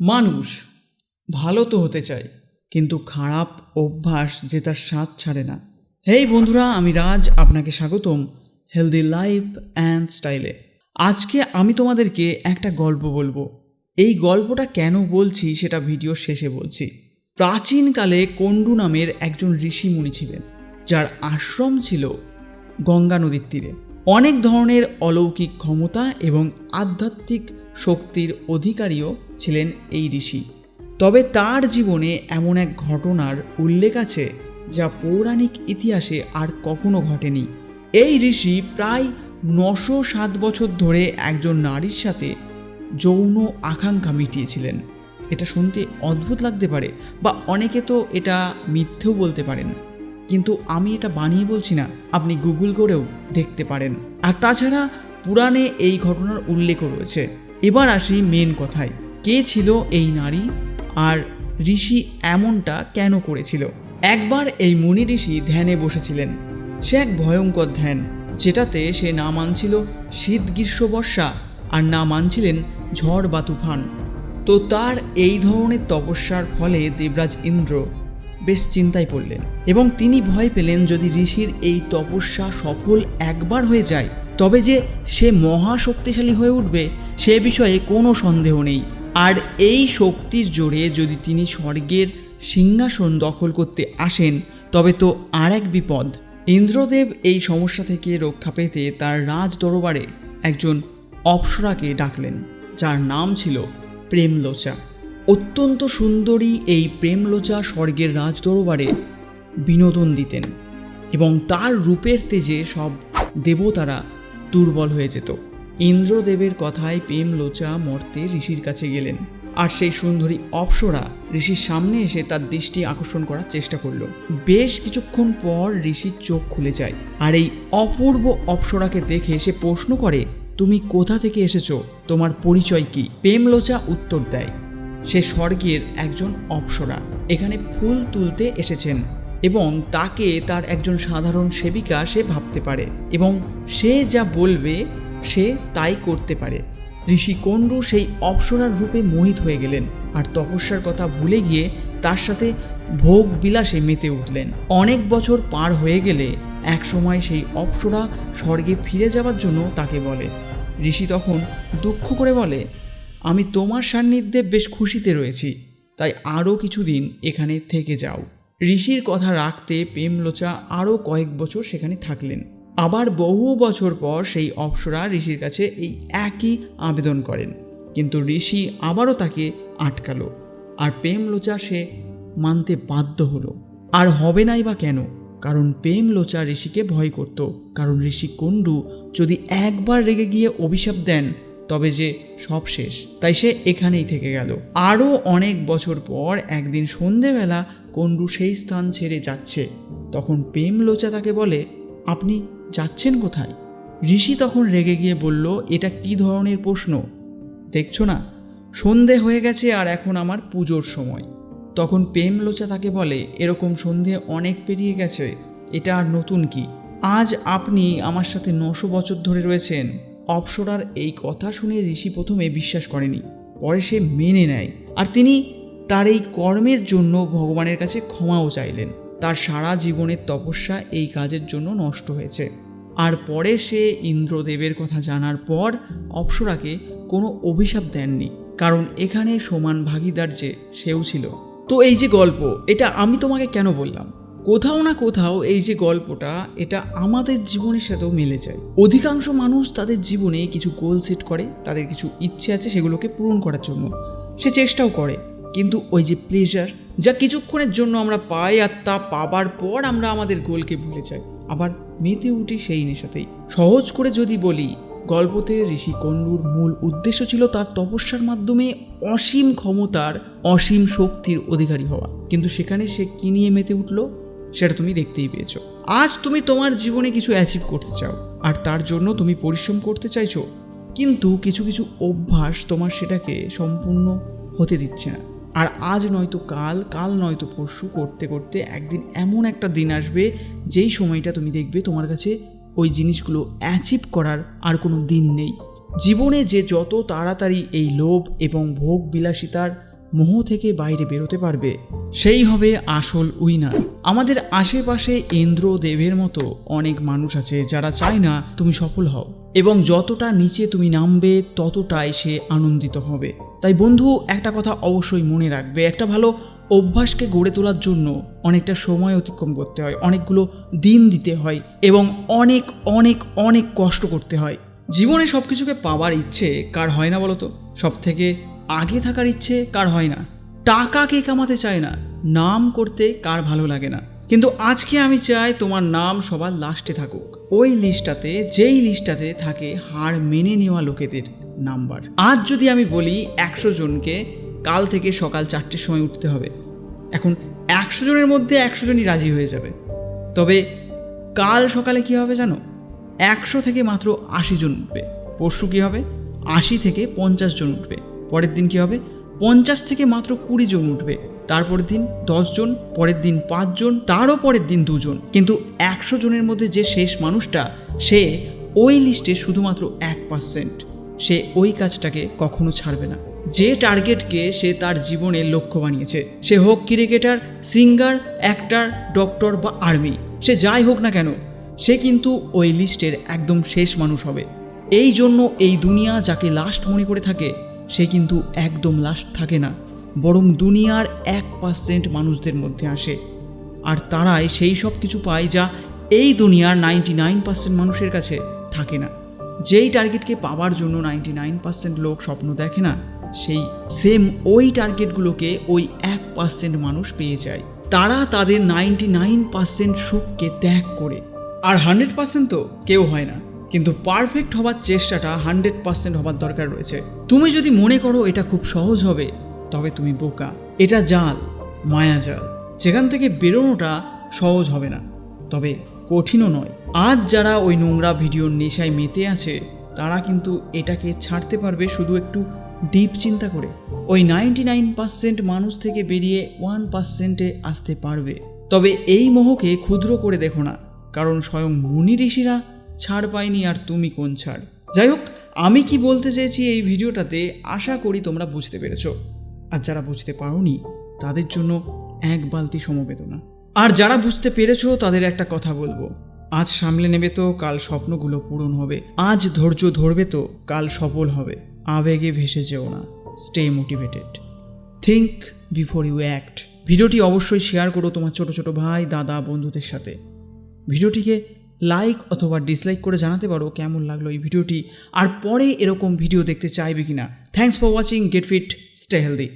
মানুষ ভালো তো হতে চায়, কিন্তু খারাপ অভ্যাস যে তার স্বাদ ছাড়ে না। হেই বন্ধুরা, আমি রাজ, আপনাকে স্বাগতম হেলদি লাইফ অ্যান্ড স্টাইলে আজকে আমি তোমাদেরকে একটা গল্প বলব। এই গল্পটা কেন বলছি সেটা ভিডিও শেষে বলছি। প্রাচীনকালে কণ্ডু নামের একজন ঋষিমুনি ছিলেন, যার আশ্রম ছিল গঙ্গা নদীর তীরে। অনেক ধরনের অলৌকিক ক্ষমতা এবং আধ্যাত্মিক শক্তির অধিকারীও ছিলেন এই ঋষি। তবে তার জীবনে এমন এক ঘটনার উল্লেখ আছে, যা পৌরাণিক ইতিহাসে আর কখনো ঘটেনি। এই ঋষি প্রায় নশো সাত বছর ধরে একজন নারীর সাথে যৌন আকাঙ্ক্ষা মিটিয়েছিলেন। এটা শুনতে অদ্ভুত লাগতে পারে, বা অনেকে তো এটা মিথ্যেও বলতে পারেন। কিন্তু আমি এটা বানিয়ে বলছি না, আপনি গুগল করেও দেখতে পারেন। আর তাছাড়া পুরাণে এই ঘটনার উল্লেখও রয়েছে। এবার আসি মেন কথায়। কে ছিল এই নারী? আর ঋষি এমনটা কেন করেছিল? একবার এই মুনি ঋষি ধ্যানে বসেছিলেন। সে এক ভয়ঙ্কর ধ্যান, যেটাতে সে না মানছিল শীত গ্রীষ্ম বর্ষা আর না মানছিলেন ঝড় বা তুফান। তো তার এই ধরনের তপস্যার ফলে দেবরাজ ইন্দ্র বেশ চিন্তায় পড়লেন এবং তিনি ভয় পেলেন যদি ঋষির এই তপস্যা সফল একবার হয়ে যায় তবে যে সে মহা শক্তিশালী হয়ে উঠবে, সে বিষয়ে কোনো সন্দেহ নেই। আর এই শক্তির জোরে যদি তিনি স্বর্গের সিংহাসন দখল করতে আসেন, তবে তো আর এক বিপদ। ইন্দ্রদেব এই সমস্যা থেকে রক্ষা পেতে তার রাজ দরবারে একজন অপ্সরাকে ডাকলেন, যার নাম ছিল প্রেমলোচা। অত্যন্ত সুন্দরী এই প্রেমলোচা স্বর্গের রাজদরবারে বিনোদন দিতেন এবং তার রূপের তেজে সব দেবতারা দুর্বল হয়ে যেত। ইন্দ্রদেবের কথায় প্রেমলোচা মর্তে ঋষির কাছে গেলেন। আর সেই সুন্দরী অপ্সরা ঋষির সামনে এসে তার দৃষ্টি আকর্ষণ করার চেষ্টা করল। বেশ কিছুক্ষণ পর ঋষির চোখ খুলে যায়। আর এই অপূর্ব অপ্সরাকে দেখে সে প্রশ্ন করে, তুমি কোথা থেকে এসেছ? তোমার পরিচয় কি? প্রেমলোচা উত্তর দেয়, সে স্বর্গের একজন অপ্সরা। এখানে ফুল তুলতে এসেছেন। এবং তাকে তার একজন সাধারণ সেবিকা সে ভাবতে পারে এবং সে যা বলবে সে তাই করতে পারে। ঋষি কণ্ডু সেই অপ্সরার রূপে মোহিত হয়ে গেলেন আর তপস্যার কথা ভুলে গিয়ে তার সাথে ভোগ বিলাসে মেতে উঠলেন। অনেক বছর পার হয়ে গেলে একসময় সেই অপ্সরা স্বর্গে ফিরে যাওয়ার জন্য তাকে বলে। ঋষি তখন দুঃখ করে বলে, আমি তোমার সান্নিধ্যে বেশ খুশিতে রয়েছি, তাই আরও কিছুদিন এখানে থেকে যাও। ঋষির কথা রাখতে প্রেমলোচা আরও কয়েক বছর সেখানে থাকলেন। আবার বহু বছর পর সেই অপ্সরা ঋষির কাছে এই একই আবেদন করেন। কিন্তু ঋষি আবারও তাকে আটকালো আর প্রেমলোচা সে মানতে বাধ্য হলো। আর হবে নাই বা কেন? কারণ প্রেমলোচা ঋষিকে ভয় করত। কারণ ঋষি কণ্ডু যদি একবার রেগে গিয়ে অভিশাপ দেন, তবে যে সব শেষ। তাই সে এখানেই থেকে গেল। আরও অনেক বছর পর একদিন সন্ধেবেলা কণ্ডু সেই স্থান ছেড়ে যাচ্ছে। তখন প্রেম লোচা তাকে বলে, আপনি যাচ্ছেন কোথায়? ঋষি তখন রেগে গিয়ে বলল, এটা কি ধরনের প্রশ্ন? দেখছ না, সন্ধে হয়ে গেছে আর এখন আমার পুজোর সময়। তখন প্রেম লোচা তাকে বলে, এরকম সন্ধে অনেক পেরিয়ে গেছে, এটা আর নতুন কি? আজ আপনি আমার সাথে নশো বছর ধরে রয়েছেন। অপসরার এই কথা শুনে ঋষি প্রথমে বিশ্বাস করেনি, পরে সে মেনে নেয়। আর তিনি তার এই কর্মের জন্য ভগবানের কাছে ক্ষমাও চাইলেন। তার সারা জীবনের তপস্যা এই কাজের জন্য নষ্ট হয়েছে। আর পরে সে ইন্দ্রদেবের কথা জানার পর অপ্সরাকে কোনো অভিশাপ দেননি, কারণ এখানে সমান ভাগিদার যে, সেও ছিল। তো এই যে গল্প, এটা আমি তোমাকে কেন বললাম? কোথাও না কোথাও এই যে গল্পটা, এটা আমাদের জীবনের সাথেও মিলে যায়। অধিকাংশ মানুষ তাদের জীবনে কিছু গোল সেট করে, তাদের কিছু ইচ্ছে আছে সেগুলোকে পূরণ করার জন্য। সে চেষ্টাও করে। কিন্তু ওই যে প্লেজার যা কিছুক্ষণের জন্য আমরা পাই আর তা পাবার পর আমরা আমাদের গোলকে ভুলে যাই। আবার মেতে উঠি সেই নেশাতেই। সহজ করে যদি বলি, গল্পতে ঋষি কণ্ডুর মূল উদ্দেশ্য ছিল তার তপস্যার মাধ্যমে অসীম ক্ষমতার, অসীম শক্তির অধিকারী হওয়া। কিন্তু সেখানে সে কি নিয়ে মেতে উঠল? সেটা তুমি দেখতেই পেয়েছ। আজ তুমি তোমার জীবনে কিছু অ্যাচিভ করতে চাও, আর তার জন্য তুমি পরিশ্রম করতে চাইছো। কিন্তু কিছু কিছু অভ্যাস তোমার সেটাকে সম্পূর্ণ হতে দিচ্ছে না। আর আজ নয়তো কাল কাল নয়তো পরশু করতে করতে একদিন এমন একটা দিন আসবে যেই সময়টা তুমি দেখবে তোমার কাছে ওই জিনিসগুলো অ্যাচিভ করার আর কোনো দিন নেই। জীবনে যে যত তাড়াতাড়ি এই লোভ এবং ভোগ বিলাসিতার মোহ থেকে বাইরে বেরোতে পারবে, সেই হবে আসল উইনার আমাদের আশেপাশে ইন্দ্র দেবের মতো অনেক মানুষ আছে যারা চায় না তুমি সফল হও, এবং যতটা নিচে তুমি নামবে ততটাই সে আনন্দিত হবে। তাই বন্ধু, একটা কথা অবশ্যই মনে রাখবে। একটা ভালো অভ্যাসকে গড়ে তোলার জন্য অনেকটা সময় অতিক্রম করতে হয়, অনেকগুলো দিন দিতে হয় এবং অনেক অনেক অনেক কষ্ট করতে হয়। জীবনে সব কিছুকে পাওয়ার ইচ্ছে কার হয় না বলতো? সব থেকে আগে থাকার ইচ্ছে কার হয় না। টাকা কে কামাতে চায় না, নাম করতে কার ভালো লাগে না। কিন্তু আজকে আমি চাই তোমার নাম সবার লাস্টে থাকুক। ওই লিস্টটাতে যেই লিস্টটাতে থাকে হার মেনে নেওয়া লোকেদের। নাম্বার। আজ যদি আমি বলি একশো জনকে, কাল থেকে সকাল চারটের সময় উঠতে হবে। এখন একশো জনের মধ্যে একশো জনই রাজি হয়ে যাবে। তবে কাল সকালে কি হবে জানো? একশো থেকে মাত্র আশি জন উঠবে। পরশু কী হবে? আশি থেকে পঞ্চাশ জন উঠবে। পরের দিন কী হবে? পঞ্চাশ থেকে মাত্র কুড়ি জন উঠবে। তারপরের দিন জন, পরের দিন পাঁচজন তারও পরের দিন দুজন কিন্তু একশো জনের মধ্যে যে শেষ মানুষটা, সে ওই লিস্টে শুধুমাত্র এক পার্সেন্ট সে ওই কাজটাকে কখনো ছাড়বে না। যে টার্গেটকে সে তার জীবনে লক্ষ্য বানিয়েছে, সে হোক ক্রিকেটার, সিঙ্গার, অ্যাক্টার, ডক্টর বা আর্মি, সে যাই হোক না কেন, সে কিন্তু ওই লিস্টের একদম শেষ মানুষ হবে। এই জন্য এই দুনিয়া যাকে লাস্ট মনে করে থাকে, সে কিন্তু একদম লাস্ট থাকে না, বরং দুনিয়ার এক পার্সেন্ট মানুষদের মধ্যে আসে। আর তারাই সেই সব কিছু পায় যা এই দুনিয়ার নাইনটি নাইন পার্সেন্ট মানুষের কাছে থাকে না। যেই টার্গেটকে পাওয়ার জন্য নাইনটি নাইন পার্সেন্ট লোক স্বপ্ন দেখে না, সেই সেম ওই টার্গেটগুলোকে ওই এক পার্সেন্ট মানুষ পেয়ে যায়। তারা তাদের নাইনটি নাইন পার্সেন্ট সুখকে ত্যাগ করে। আর হান্ড্রেড পার্সেন্ট তো কেউ হয় না। কিন্তু পারফেক্ট হবার চেষ্টাটা হান্ড্রেড পার্সেন্ট হবার দরকার রয়েছে। তুমি যদি মনে করো এটা খুব সহজ হবে, তবে তুমি বোকা। এটা জাল, মায়া জাল। যেখান থেকে বেরোনোটা সহজ হবে না। তবে কঠিনও নয়। আজ যারা ওই নোংরা ভিডিওর নেশায় মেতে আছে, তারা কিন্তু এটাকে ছাড়তে পারবে শুধু একটু ডিপ চিন্তা করে। ওই নাইনটি নাইন পার্সেন্ট মানুষ থেকে বেরিয়ে ওয়ান পার্সেন্টে আসতে পারবে। তবে এই মোহকে ক্ষুদ্র করে দেখো না, কারণ স্বয়ং মুনি ঋষিরা ছাড় পায়নি আর তুমি কোন ছাড়। যাই হোক, আমি কি বলতে চেয়েছি এই ভিডিওটাতে আশা করি তোমরা বুঝতে পেরেছ। আর যারা বুঝতে পারোনি, তাদের জন্য এক বালতি সমবেদনা। আর যারা বুঝতে পেরেছ তাদের একটা কথা বলব। আজ সামলে নেবে তো, কাল স্বপ্নগুলো পূরণ হবে। আজ ধৈর্য ধরবে তো, কাল সফল হবে। আবেগে ভেসে যেও না। Stay motivated think before you act ভিডিওটি অবশ্যই শেয়ার করো তোমার ছোট ছোট ভাই, দাদা, বন্ধুদের সাথে। ভিডিওটিকে লাইক অথবা ডিসলাইক করে জানাতে পারো কেমন লাগল এই ভিডিওটি। আর পরে এরকম ভিডিও দেখতে চাইবে কিনা। Thanks for watching get fit stay healthy